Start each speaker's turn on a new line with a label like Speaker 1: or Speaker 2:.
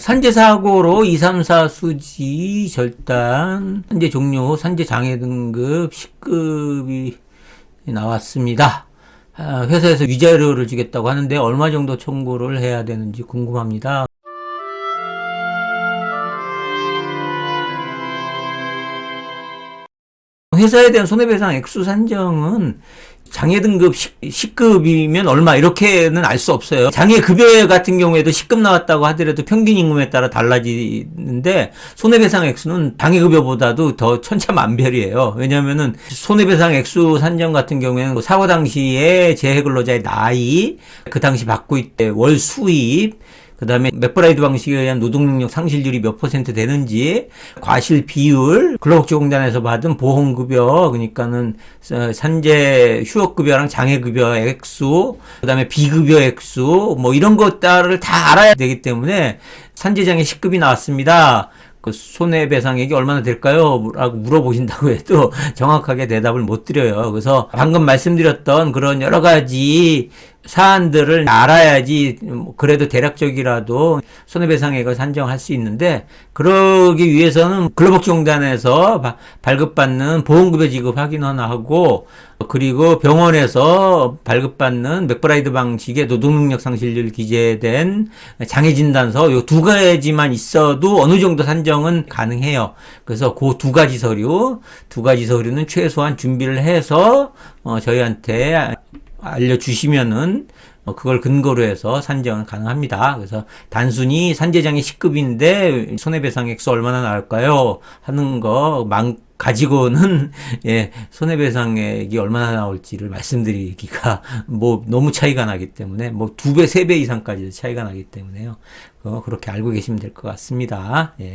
Speaker 1: 산재 사고로 2, 3, 4 수지 절단 산재 종료 산재 장애 등급 10급이 나왔습니다. 아, 회사에서 위자료를 주겠다고 하는데 얼마 정도 청구를 해야 되는지 궁금합니다. 회사에 대한 손해배상 액수 산정은 장애 등급 10, 급이면 얼마 이렇게는 알 수 없어요. 장애 급여 같은 경우에도 10급 나왔다고 하더라도 평균 임금에 따라 달라지는데 손해배상 액수는 장애 급여보다도 더 천차만별이에요. 왜냐하면은 손해배상 액수 산정 같은 경우에는 사고 당시에 재해 근로자의 나이, 그 당시 받고 있대 월 수입, 그 다음에 맥브라이드 방식에 의한 노동능력 상실률이 몇 퍼센트 되는지, 과실 비율, 근로복지공단에서 받은 보험급여, 그러니까는 어, 산재 휴업급여랑 장애급여 액수, 그 다음에 비급여 액수, 뭐 이런 것들을 다 알아야 되기 때문에 산재장애 10급이 나왔습니다. 그 손해배상액이 얼마나 될까요? 라고 물어보신다고 해도 정확하게 대답을 못 드려요. 그래서 방금 말씀드렸던 그런 여러 가지 사안들을 알아야지 뭐 그래도 대략적이라도 손해배상액을 산정할 수 있는데 그러기 위해서는 근로복지공단에서 바- 발급받는 보험급여 지급 확인 하나 하고 그리고 병원에서 발급받는 맥브라이드 방식의 노동능력 상실률 기재된 장애 진단서 요 두 가지만 있어도 어느 정도 산정은 가능해요. 그래서 그 두 가지 서류, 두 가지 서류는 최소한 준비를 해서 어 저희한테 알려주시면은 어, 그걸 근거로 해서 산정은 가능합니다. 그래서 단순히 산재장애 10급인데 손해배상 액수 얼마나 나올까요? 하는 거 망, 가지고는 예, 손해배상액이 얼마나 나올지를 말씀드리기가 뭐 너무 차이가 나기 때문에 뭐 두 배, 세 배 이상까지 차이가 나기 때문에요. 어, 그렇게 알고 계시면 될 것 같습니다. 예.